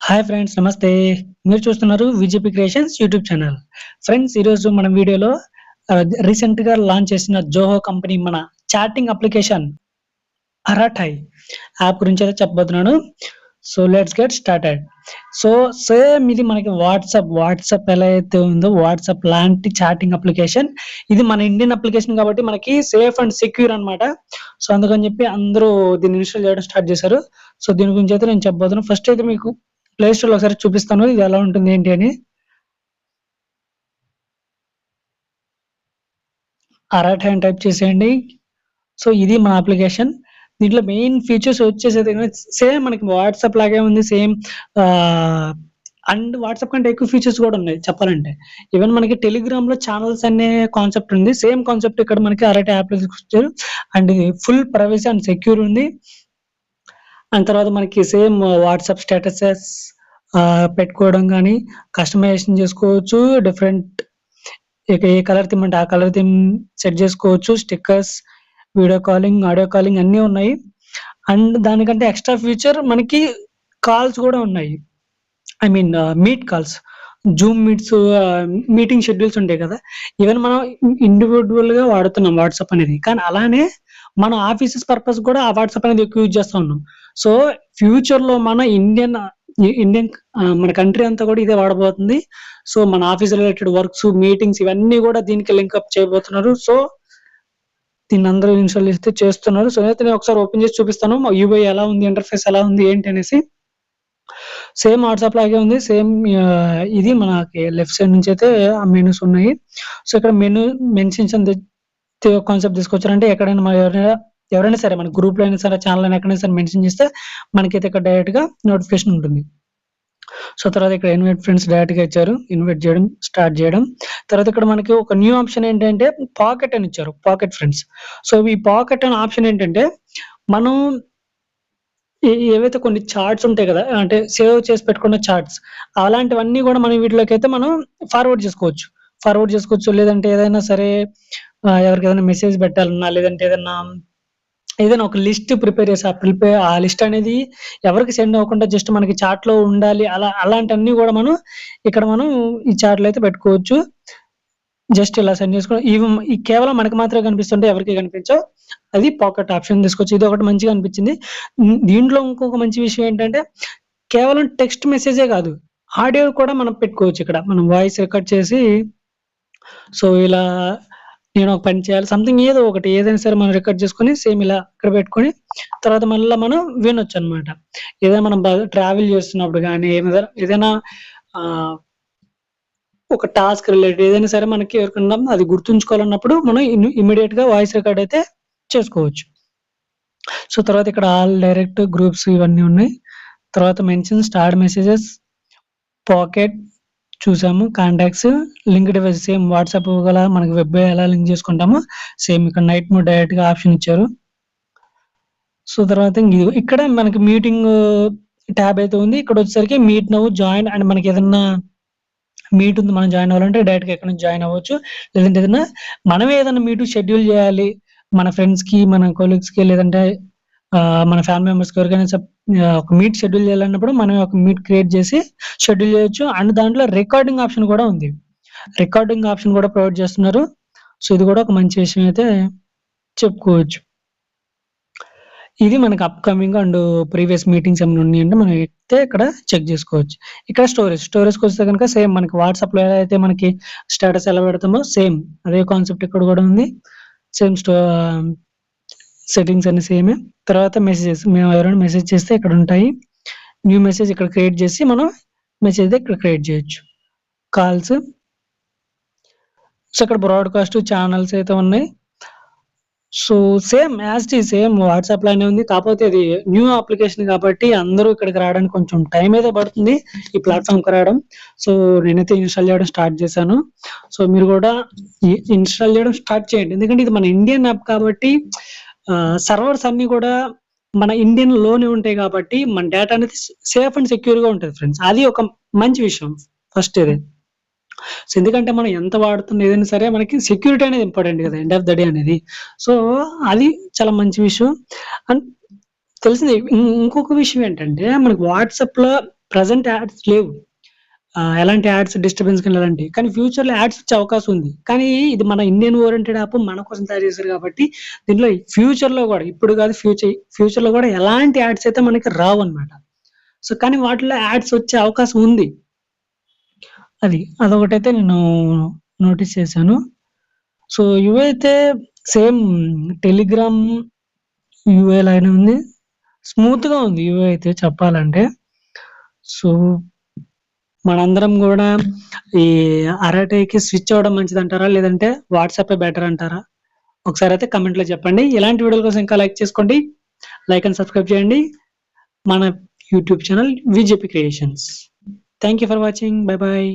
Hi friends నమస్తే. మీరు చూస్తున్నారు VJP creations YouTube channel. Friends ఈరోజు మన వీడియోలో రీసెంట్‌గా లాంచ్ చేసిన జోహో కంపెనీ మన చాటింగ్ అప్లికేషన్ అరాఠై యాప్ గురించి అయితే చెప్పబోతున్నాను. So let's get started. So same ఇది మనకి వాట్సాప్, వాట్సాప్ ఎలా అయితే ఉందో వాట్సాప్ లాంటి చాటింగ్ అప్లికేషన్. ఇది మన ఇండియన్ అప్లికేషన్ కాబట్టి మనకి సేఫ్ అండ్ సెక్యూర్ అన్నమాట. సో అందుకని చెప్పి అందరూ దీన్ని ఇన్‌స్టాల్ చేయడం స్టార్ట్ చేశారు. సో దీని గురించి అయితే నేను చెప్పబోతున్నాను. ఫస్ట్ అయితే మీకు ప్లేస్టోర్లో ఒకసారి చూపిస్తాను. ఇది ఎలా ఉంటుంది ఏంటి అని. అరాఠై హ్యాండ్ టైప్ చేసేయండి. సో ఇది మన అప్లికేషన్. దీంట్లో మెయిన్ ఫీచర్స్ వచ్చేసేది సేమ్ మనకి వాట్సాప్ లాగే ఉంది. సేమ్ అండ్ వాట్సాప్ కంటే ఎక్కువ ఫీచర్స్ కూడా ఉన్నాయి చెప్పాలంటే. ఈవెన్ మనకి టెలిగ్రామ్‌లో ఛానల్స్ అనే కాన్సెప్ట్ ఉంది. సేమ్ కాన్సెప్ట్ ఇక్కడ మనకి అరటి యాప్ తీసుకొచ్చారు. And full privacy and secure ఉంది. అండ్ తర్వాత మనకి సేమ్ వాట్సాప్ స్టేటసెస్ పెట్టుకోవడం కానీ కస్టమైజేషన్ చేసుకోవచ్చు. డిఫరెంట్ ఇక ఏ కలర్ థీమ్ అంటే ఆ కలర్ థీమ్ సెట్ చేసుకోవచ్చు. Stickers, video calling, audio calling అన్నీ ఉన్నాయి. అండ్ దానికంటే ఎక్స్‌ట్రా ఫీచర్ మనకి కాల్స్ కూడా ఉన్నాయి. I mean meet calls. Zoom meets meeting schedules ఉంటాయి కదా! ఈవెన్ మనం ఇండివిడ్యువల్‌గా వాడుతున్నాం వాట్సాప్ అనేది. కానీ అలానే మన ఆఫీసెస్ పర్పస్ కూడా ఆ వాట్సాప్ అనేది ఎక్కువ యూజ్ చేస్తూ ఉన్నాం. సో ఫ్యూచర్లో మన ఇండియన్ ఇండియన్ మన కంట్రీ అంతా కూడా ఇదే వాడబోతుంది. సో మన ఆఫీస్ రిలేటెడ్ వర్క్స్, మీటింగ్స్ ఇవన్నీ కూడా దీనికి లింక్ అప్ చేయబోతున్నారు. సో దీన్ని అందరూ ఇన్‌స్టాల్ చేస్తే చేస్తున్నారు. సో అయితే నేను ఒకసారి ఓపెన్ చేసి చూపిస్తాను. యూఐ ఎలా ఉంది? ఇంటర్ఫేస్ ఎలా ఉంది? ఏంటి అనేసి. సేమ్ వాట్సాప్ లాగే ఉంది. సేమ్ ఇది మనకి లెఫ్ట్ సైడ్ నుంచి అయితే ఆ మెనూస్ ఉన్నాయి. సో ఇక్కడ మెనూ మెన్షన్స్ కాన్సెప్ట్ తీసుకొచ్చారంటే ఎక్కడైనా మనం ఎవరైనా సరే మన గ్రూప్‌లో అయినా సరే, ఛానల్ అయినా ఎక్కడైనా సరే మెన్షన్ చేస్తే మనకైతే ఇక్కడ డైరెక్ట్‌గా నోటిఫికేషన్ ఉంటుంది. సో తర్వాత ఇక్కడ ఇన్వైట్ ఫ్రెండ్స్ డైరెక్ట్గా ఇచ్చారు. ఇన్వైట్ చేయడం, స్టార్ట్ చేయడం. తర్వాత ఇక్కడ మనకి ఒక న్యూ ఆప్షన్ ఏంటంటే పాకెట్ అని ఇచ్చారు. Pocket friends. సో ఈ పాకెట్ అనే ఆప్షన్ ఏంటంటే మనం ఏవైతే కొన్ని చార్ట్స్ ఉంటాయి కదా! అంటే సేవ్ చేసి పెట్టుకున్న చార్ట్స్. అలాంటివన్నీ కూడా మనం వీటిలోకి అయితే మనం ఫార్వర్డ్ చేసుకోవచ్చు. ఫార్వర్డ్ చేసుకోవచ్చు. లేదంటే ఏదైనా సరే ఎవరికి ఏదైనా మెసేజ్ పెట్టాలన్నా లేదంటే ఏదైనా ఏదైనా ఒక లిస్ట్ ప్రిపేర్ చేసి ఆ ప్రిపేర్ ఆ లిస్ట్ అనేది ఎవరికి సెండ్ అవ్వకుండా జస్ట్ మనకి చాట్‌లో ఉండాలి. అలా అలాంటివన్నీ కూడా మనం ఇక్కడ మనం ఈ చాట్‌లో అయితే పెట్టుకోవచ్చు. జస్ట్ ఇలా సెండ్ చేసుకొని ఇవి ఈ కేవలం మనకి మాత్రమే కనిపిస్తుంటే ఎవరికి కనిపించవు. అది పాకెట్ ఆప్షన్ తీసుకోవచ్చు ఇది ఒకటి మంచిగా అనిపించింది. దీంట్లో ఇంకొక మంచి విషయం ఏంటంటే కేవలం టెక్స్ట్ మెసేజే కాదు. ఆడియో కూడా మనం పెట్టుకోవచ్చు ఇక్కడ. మనం వాయిస్ రికార్డ్ చేసి సో ఇలా నేను ఒక పని చేయాలి. సంథింగ్ ఏదో ఒకటి ఏదైనా సరే మనం రికార్డ్ చేసుకొని సేమ్ ఇలా ఇక్కడ పెట్టుకొని తర్వాత మళ్ళీ మనం వినొచ్చన్నమాట. ఏదైనా మనం ట్రావెల్ చేస్తున్నప్పుడు కానీ ఏమైనా ఏదైనా ఒక టాస్క్ రిలేటెడ్ ఏదైనా సరే మనకి ఎవరికన్నా అది గుర్తుంచుకోవాలన్నప్పుడు మనం ఇన్ ఇమ్మీడియేట్‌గా వాయిస్ రికార్డ్ అయితే చేసుకోవచ్చు. సో తర్వాత ఇక్కడ ఆల్ డైరెక్ట్ గ్రూప్స్ ఇవన్నీ ఉన్నాయి. తర్వాత మెన్షన్ స్టార్ట్ మెసేజెస్, పాకెట్ చూసాము. కాంటాక్ట్స్, లింక్ సేమ్ వాట్సాప్ గల మనకి వెబ్ ఎలా లింక్ చేసుకుంటామో సేమ్ ఇక్కడ నైట్ మోడ్ డైరెక్ట్‌గా ఆప్షన్ ఇచ్చారు. సో తర్వాత ఇక్కడ మనకి మీటింగ్ ట్యాబ్ uh, అయితే ఉంది. ఇక్కడ వచ్చేసరికి మీట్ నవ్వు జాయిన్ అండ్ మనకి ఏదన్నా మీట్ ఉంది మనం జాయిన్ అవ్వాలంటే డైరెక్ట్‌గా ఇక్కడ నుంచి జాయిన్ అవ్వచ్చు. లేదంటే ఏదైనా మనమే ఏదైనా మీటు షెడ్యూల్ చేయాలి. మన ఫ్రెండ్స్‌కి, మన కొలీగ్స్‌కి లేదంటే మన ఫ్యామిలీ మెంబర్స్‌కి ఎవరికైనా ఒక మీట్ షెడ్యూల్ చేయాలన్నప్పుడు మనమే ఒక మీట్ క్రియేట్ చేసి షెడ్యూల్ చేయొచ్చు. అండ్ దాంట్లో రికార్డింగ్ ఆప్షన్ కూడా ఉంది. రికార్డింగ్ ఆప్షన్ కూడా ప్రొవైడ్ చేస్తున్నారు. సో ఇది కూడా ఒక మంచి విషయం అయితే చెప్పుకోవచ్చు. ఇది మనకి అప్‌కమింగ్ అండ్ ప్రీవియస్ మీటింగ్స్ ఏమైనా ఉన్నాయంటే మనం అయితే ఇక్కడ చెక్ చేసుకోవచ్చు. ఇక్కడ స్టోరేజ్. స్టోరేజ్కి వస్తే కనుక సేమ్ మనకి వాట్సాప్‌లో ఎలా అయితే మనకి స్టేటస్ ఎలా పెడతామో సేమ్ అదే కాన్సెప్ట్ ఇక్కడ కూడా ఉంది. సేమ్ స్టో సెట్టింగ్స్ అన్ని సేమే. తర్వాత మెసేజెస్ మేము ఎవరైనా మెసేజ్ చేస్తే ఇక్కడ ఉంటాయి. న్యూ మెసేజ్ ఇక్కడ క్రియేట్ చేసి మనం మెసేజ్ ఇక్కడ క్రియేట్ చేయొచ్చు. కాల్స్ సో ఇక్కడ బ్రాడ్‌కాస్ట్ ఛానల్స్ అయితే ఉన్నాయి. So same as it same WhatsApp లానే ఉంది. కాకపోతే అది న్యూ అప్లికేషన్ కాబట్టి అందరూ ఇక్కడికి రావడానికి కొంచెం టైం అయితే పడుతుంది. ఈ ప్లాట్ఫామ్కి రావడం. సో నేనైతే ఇన్‌స్టాల్ చేయడం స్టార్ట్ చేశాను. సో మీరు కూడా ఇన్‌స్టాల్ చేయడం స్టార్ట్ చేయండి. ఎందుకంటే ఇది మన ఇండియన్ యాప్ కాబట్టి సర్వర్స్ అన్ని కూడా మన ఇండియన్లోనే ఉంటాయి కాబట్టి మన డేటా అనేది సేఫ్ అండ్ సెక్యూర్గా ఉంటది ఫ్రెండ్స్. అది ఒక మంచి విషయం ఫస్ట్ ఇది. సో ఎందుకంటే మనం ఎంత వాడుతున్న ఏదైనా సరే మనకి సెక్యూరిటీ అనేది ఇంపార్టెంట్ కదా! ఎండ్ ఆఫ్ ద డే అనేది. సో అది చాలా మంచి విషయం. అండ్ తెలిసింది ఇంకొక విషయం ఏంటంటే మనకి వాట్సాప్‌లో ప్రజెంట్ యాడ్స్ లేవు. ఎలాంటి యాడ్స్ డిస్టర్బెన్స్ కానీ ఎలాంటి కానీ ఫ్యూచర్‌లో యాడ్స్ వచ్చే అవకాశం ఉంది. కానీ ఇది మన ఇండియన్ ఓరియంటెడ్ యాప్ మన కోసం తయారు చేశారు కాబట్టి దీంట్లో ఫ్యూచర్‌లో కూడా ఇప్పుడు కాదు ఫ్యూచర్ ఫ్యూచర్‌లో కూడా ఎలాంటి యాడ్స్ అయితే మనకి రావు అనమాట సో, కానీ వాటిలో యాడ్స్ వచ్చే అవకాశం ఉంది. అది. అదొకటైతే నేను నోటీస్ చేశాను. సో, ఇవైతే అయితే సేమ్ టెలిగ్రామ్ యూఏ లాగానే ఉంది. స్మూత్‌గా ఉంది యూఏ అయితే చెప్పాలంటే. సో, మనందరం కూడా ఈ అరటైకి స్విచ్ అవ్వడం మంచిది అంటారా లేదంటే వాట్సాపే బెటర్ అంటారా? ఒకసారి అయితే కమెంట్లో చెప్పండి. ఇలాంటి వీడియోల కోసం ఇంకా లైక్ చేసుకోండి. లైక్ అండ్ సబ్స్క్రైబ్ చేయండి. మన YouTube channel VJP creations. Thank you for watching. Bye bye